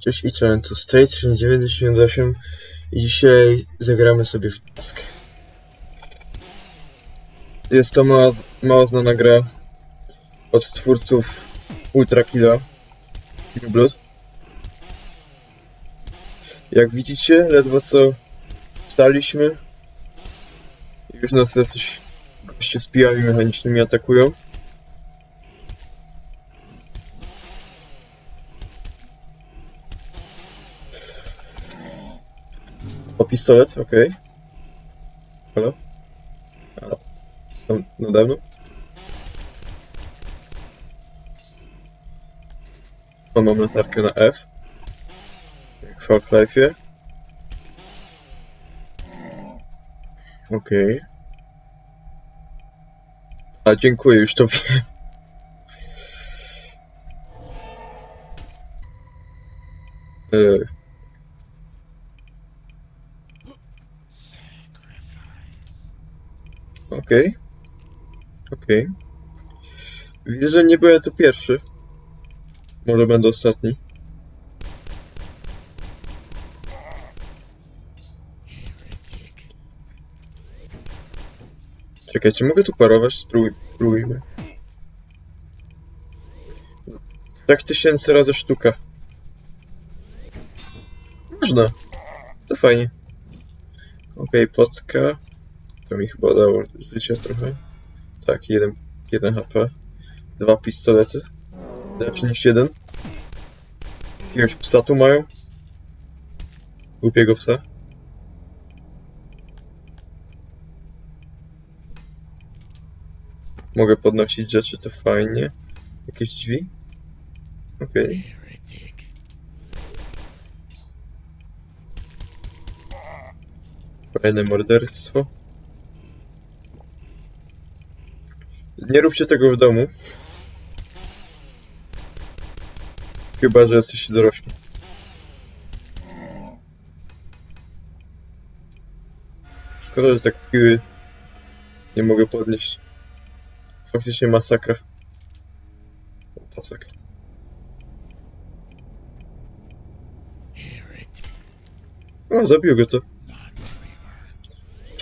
Cześć i cześć, tu Straight 1998 i dzisiaj zagramy sobie w disk. Jest to mała, mało znana gra od twórców Ultra Killa Blood. Jak widzicie, ledwo co staliśmy. Już nas jacyś goście z pijami mechanicznymi atakują. Pistolet, okej. Halo? A, tam nade mną? Mam latarkę na F. Jak w Half-Life'ie. Okej. A, dziękuję, już to wiem. Okej. Widzę, że nie byłem tu pierwszy. Może będę ostatni. Czekajcie, mogę tu parować? Spróbuj, spróbujmy. Tak tysięcy razy sztuka. Można. To fajnie. Okej, potka. To mi chyba dało życia trochę. Tak, jeden, jeden HP. Dwa pistolety. Lepszy niż jeden. Jakiegoś psa tu mają. Głupiego psa. Mogę podnosić rzeczy, to fajnie. Jakieś drzwi? Okej. Fajne morderstwo. Nie róbcie tego w domu. Chyba, że jesteście dorośli. Szkoda, że tak piły nie mogę podnieść. Faktycznie masakra. Heretic. O, zabił go to.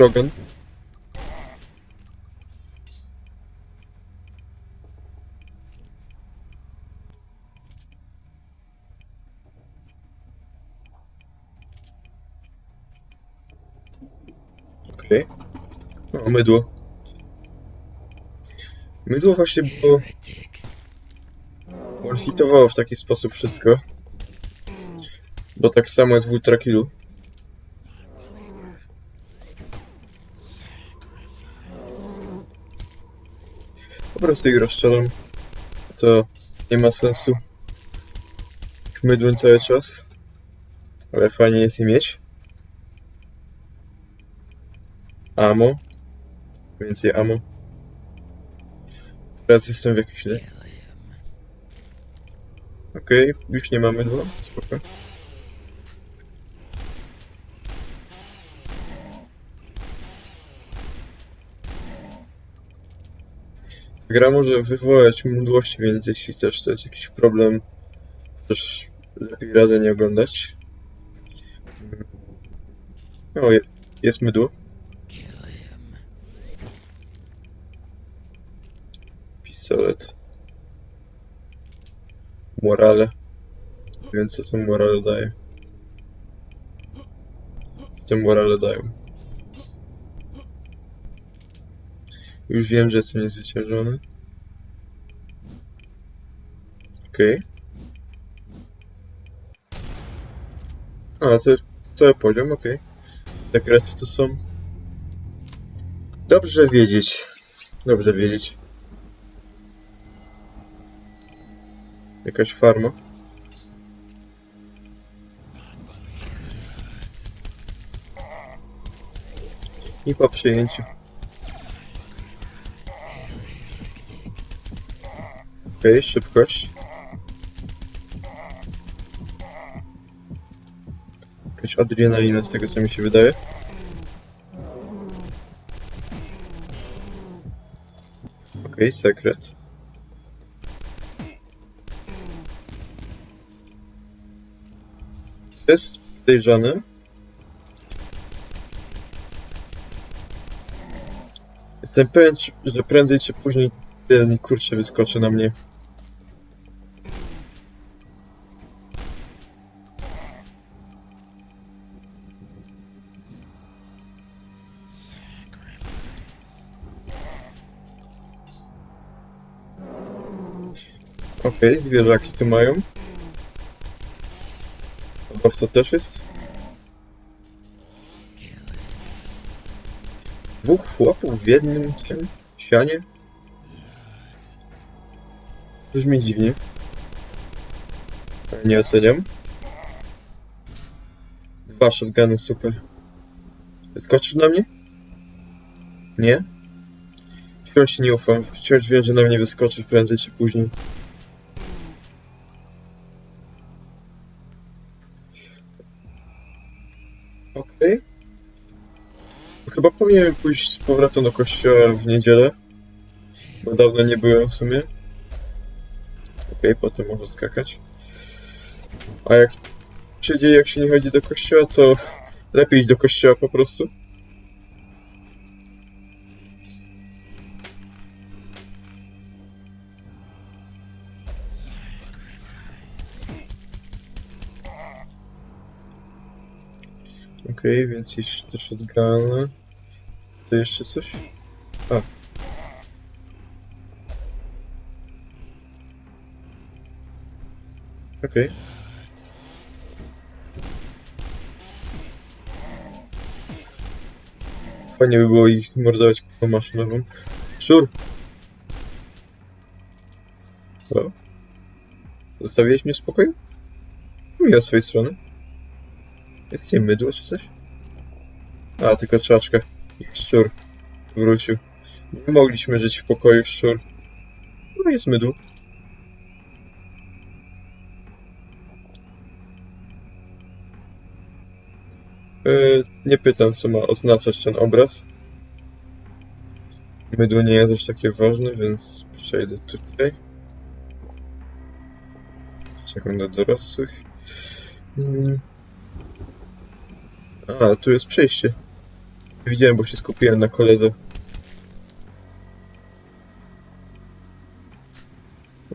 Jogan. Okej. O, mydło. Mydło właśnie było... Hitowało w taki sposób wszystko. Bo tak samo jest w Ultra Killu. Non-believer. Po prostu ich rozstrzelam. To nie ma sensu. Mydłem cały czas. Ale fajnie jest je mieć. Amo. Więcej amo. Teraz jestem w him. Okej, już nie mamy dwa. Spoko. Gra może wywołać mdłość, więc jeśli też to jest jakiś problem, też lepiej radę nie oglądać. O, je, jest mydło. Pistolet. Morale. Wiem co to morale daje. Co morale dają. Już wiem, że jestem niezwyciężony. Okej. A, to cały poziom, okej. Sekrety to są... Dobrze wiedzieć. Dobrze wiedzieć. Jakaś farma. I po przyjęciu. Okej, szybkość. Jakaś adrenalina z tego co mi się wydaje. Okej, sekret. Jest podejrzane. Jestem pewien, że prędzej czy później ten kurczę wyskoczy na mnie. Okej, zwierzaki tu mają. Obawca też jest. Dwóch chłopów w jednym tym sianie? Brzmi dziwnie. Nie oceniam. Dwa shotguny, super. Wyskoczysz na mnie? Nie? Wciąż ci nie ufam. Wciąż wiem, że na mnie wyskoczysz prędzej czy później. Chyba powinienem pójść z powrotem do kościoła w niedzielę. Bo dawno nie byłem w sumie. Okej, potem może skakać. A jak się dzieje, jak się nie chodzi do kościoła, to lepiej iść do kościoła po prostu. Okej, więc jeszcze shotguna. To jeszcze coś? A. Okej. Fajnie by było ich mordować po maszynową. Szczur! O. Zostawiłeś mnie w spokoju? Miło z twojej strony. Jak nie mydło czy coś? A, tylko czaczka. Szczur. Wrócił. Nie mogliśmy żyć w pokoju, szczur. No jest mydło. Yy, nie pytam, co ma oznaczać ten obraz. Mydło nie jest aż takie ważne, więc przejdę tutaj. Czekam na dorosłych. Mm. A, tu jest przejście. Widziałem, bo się skupiłem na koledze.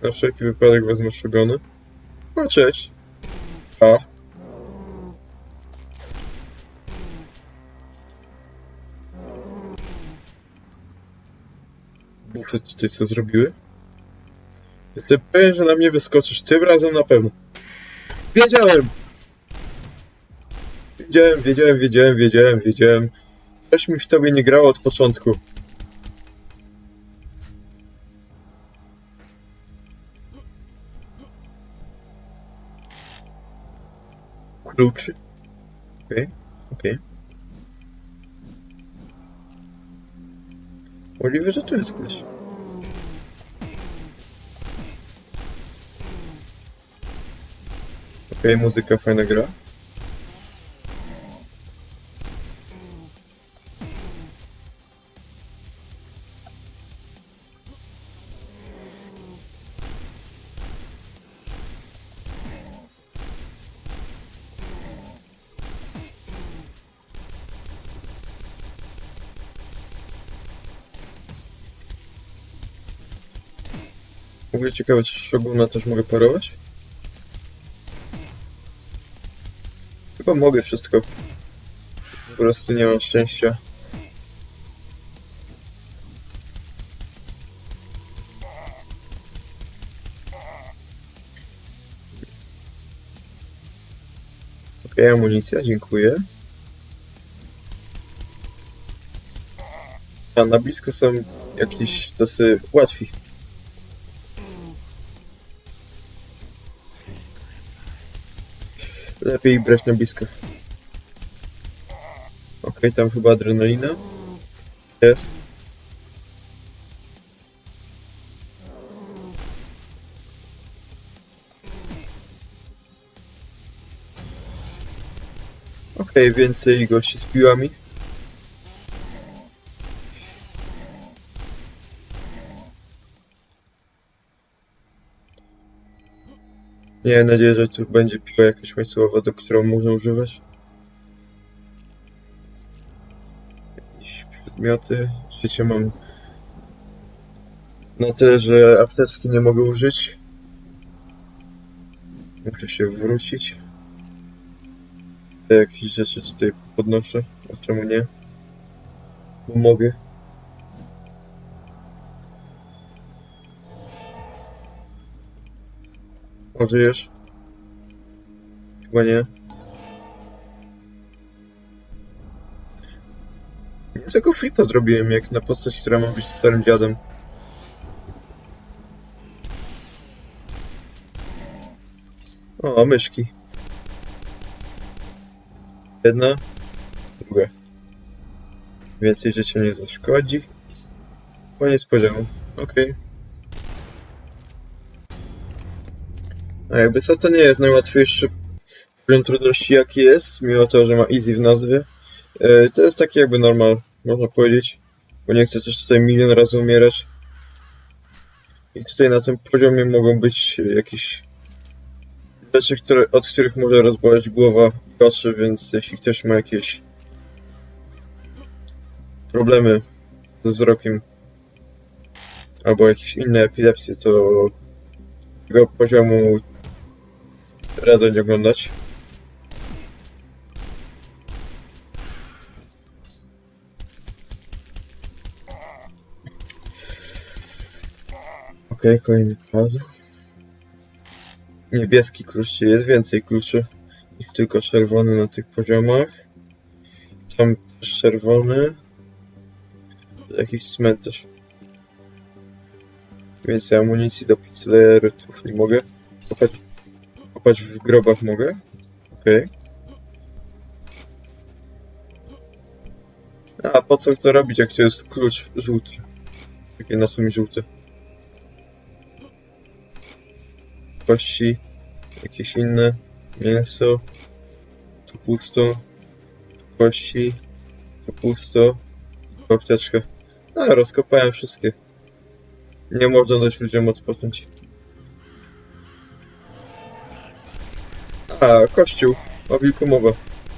Na wszelki wypadek wezmę szugony. O, cześć. A. Bufy tutaj co zrobiły? Jestem pewien, że na mnie wyskoczysz. Tym razem na pewno. Wiedziałem! Wiedziałem, wiedziałem, wiedziałem, wiedziałem, wiedziałem. Coś mi w tobie nie grało od początku. Kluczy? Okej, okej. Możliwe, że tu jest ktoś. Okej, muzyka fajna gra. W ogóle ciekawe, czy Shoguna też mogę parować? Chyba mogę wszystko. Po prostu nie mam szczęścia. Okej, amunicja, dziękuję. A na blisko są jakieś tacy łatwi. Lepiej brać na blisko. Okej, tam chyba adrenalina. Jest. Okej, więcej gości z piłami. Miałem nadzieję, że tu będzie piła jakaś łańcuchowa, do którą można używać. Jakieś przedmioty. Życie mam na tyle, że apteczki nie mogę użyć. Muszę się wrócić. Te jakieś rzeczy tutaj podnoszę. A czemu nie? Bo mogę. O, żyjesz? Chyba nie. Niezłego flipa zrobiłem, jak na postać, która ma być starym dziadem. O, myszki. Jedna, druga. Więcej życia nie zaszkodzi. Koniec poziomu. Okej. A jakby co, to nie jest najłatwiejszy poziom trudności jaki jest, mimo to, że ma easy w nazwie. E, To jest taki jakby normal, można powiedzieć, bo nie chcę też tutaj milion razy umierać. I tutaj na tym poziomie mogą być jakieś rzeczy, które, od których może rozboleć głowa i oczy, więc jeśli ktoś ma jakieś problemy ze wzrokiem albo jakieś inne epilepsje, to tego poziomu radzę nie oglądać. Okej, kolejny padł. Niebieski klucz, jest więcej kluczy niż tylko czerwony na tych poziomach. Tam też czerwony. Jakiś cmentarz. Więcej amunicji do pixelerów nie mogę. Kopać, kopać w grobach mogę. Okej. A po co to robić, jak to jest klucz żółty? Takie na sumie żółte. Kości, jakieś inne, mięso, tu pusto, tu kości, tu pusto, tu. A, rozkopałem wszystkie. Nie można dać ludziom odpocząć. Kościół. O wilku mowa.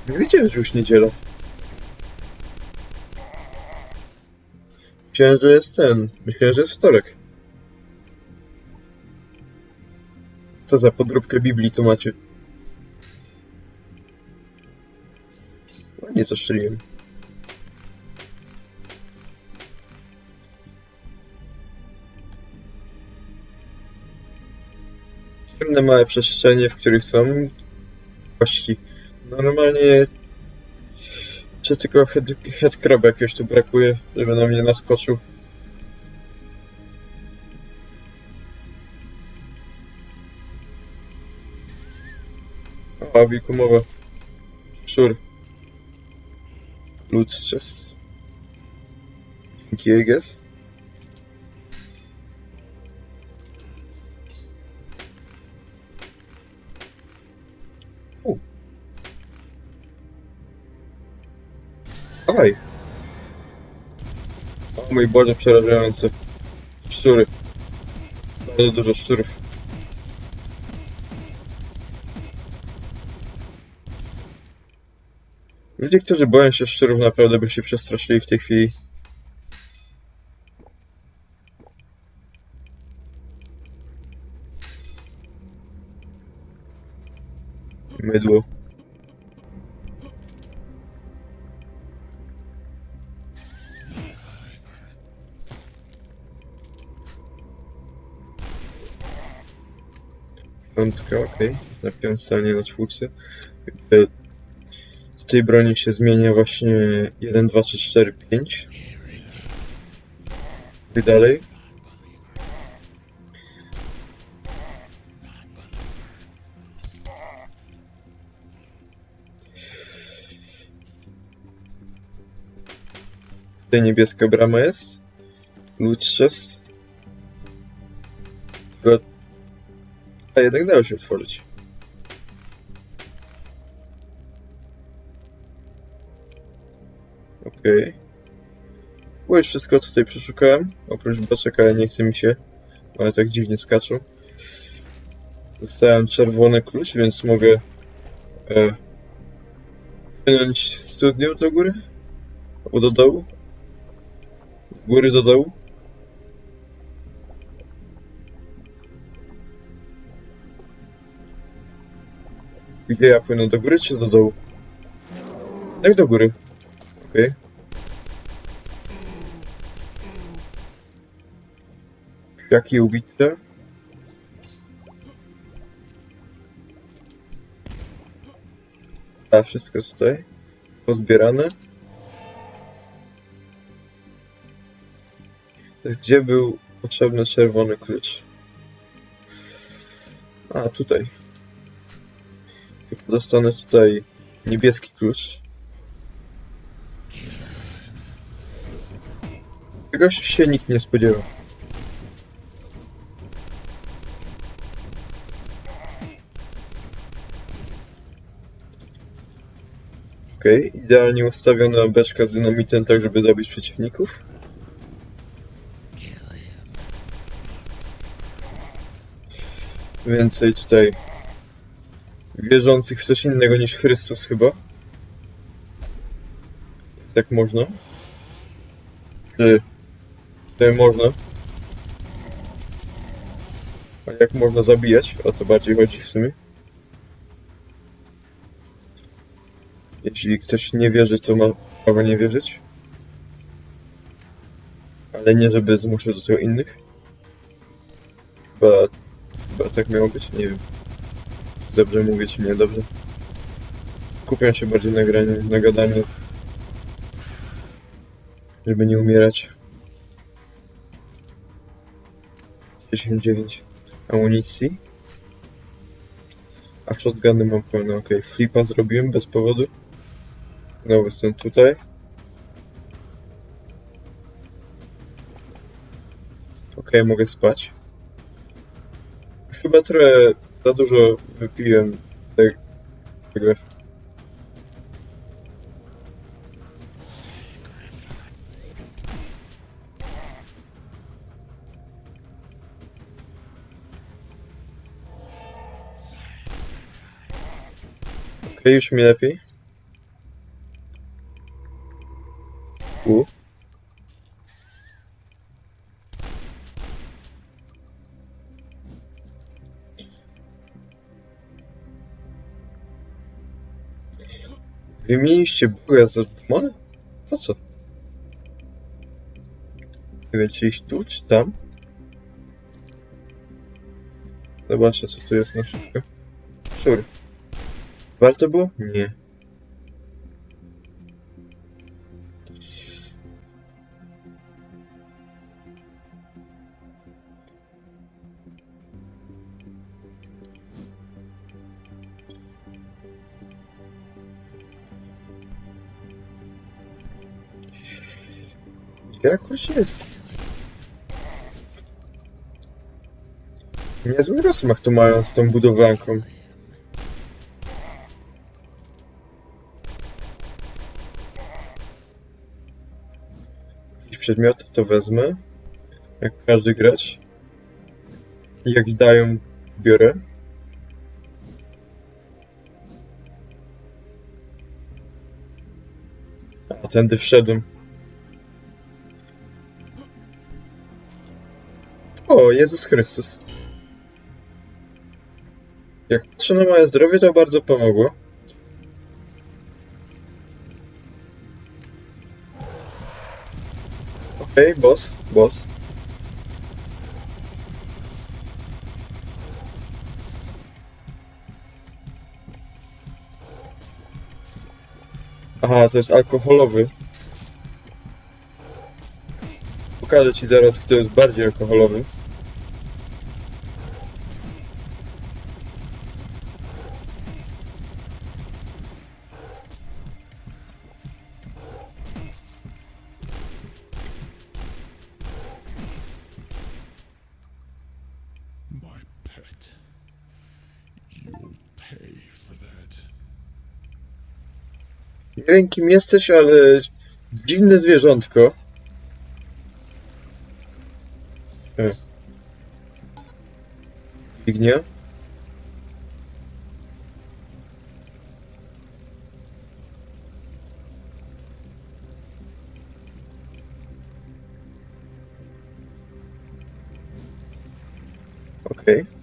Nie wiedziałem, że już niedziela. Myślałem, że jest ten. Myślałem, że jest wtorek. Co za podróbkę Biblii tu macie? Ładnie zastrzeliłem. Ciemne małe przestrzenie, w których są kości. Normalnie czy tylko head, headcrab jakiegoś tu brakuje, żeby na mnie naskoczył. O, wilku mowa. Szczur. Chest. Dzięki, I guess. Mój Boże, przerażające. Szczury. Bardzo dużo szczurów. Ludzie, którzy boją się szczurów, naprawdę by się przestraszyli w tej chwili. Mydło. Piątka, okej, to jest na piątce, na czwórce. Jakby tej broni się zmienia właśnie 1, 2, 3, 4, 5 i dalej. Tutaj niebieska brama jest. Loot chest. A jednak dało się otworzyć. Okej. Okay. Było już wszystko tutaj przeszukałem. Oprócz boczek, ale nie chce mi się. Ale tak dziwnie skaczą. Dostałem czerwony klucz, więc mogę e, płynąć studnią do góry? Albo do dołu? Góry do dołu? Gdzie ja płynę? Do góry czy do dołu? Tak do góry. Okej. Jakie ubicie? A, wszystko tutaj. Pozbierane. Gdzie był potrzebny czerwony klucz? A, tutaj. Dostanę tutaj niebieski klucz. Czegoś się nikt nie spodziewał. Okej, idealnie ustawiona beczka z dynamitem, tak żeby zabić przeciwników. Więcej tutaj wierzących w coś innego niż Chrystus chyba. Tak można? Czy czy można? A jak można zabijać? O to bardziej chodzi w sumie. Jeśli ktoś nie wierzy, to ma prawo nie wierzyć. Ale nie, żeby zmuszać do tego innych. Chyba, chyba tak miało być, nie wiem. Dobrze mówię czy nie, dobrze. Kupią się bardziej nagranie, nagadanie. Żeby nie umierać. 10-9 amunicji. A shotguny mam pełne, ok. Flipa zrobiłem bez powodu. Znowu jestem tutaj. Ok, mogę spać. Chyba trochę za dużo wypiłem te- tego. Okej, już mi lepiej. Wymieniliście Boga za demona? Po co? Nie wiem, tu, czy tam? Zobaczę, co tu jest na szybko. Sure. Warto było? Nie. Jest? Niezły rozmach tu mają z tą budowlanką. Jakiś przedmiot to wezmę. Jak każdy grać. Jak dają, biorę. A tędy wszedłem. Jezus Chrystus. Jak patrzę na moje zdrowie, to bardzo pomogło. Okej, boss, boss. Aha, to jest alkoholowy. Pokażę ci zaraz, kto jest bardziej alkoholowy. Miękkim jesteś, ale dziwne zwierzątko. E. Ignia. Okej. Okay.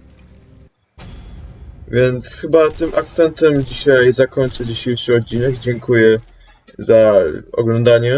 Więc chyba tym akcentem dzisiaj zakończę dzisiejszy odcinek. Dziękuję za oglądanie.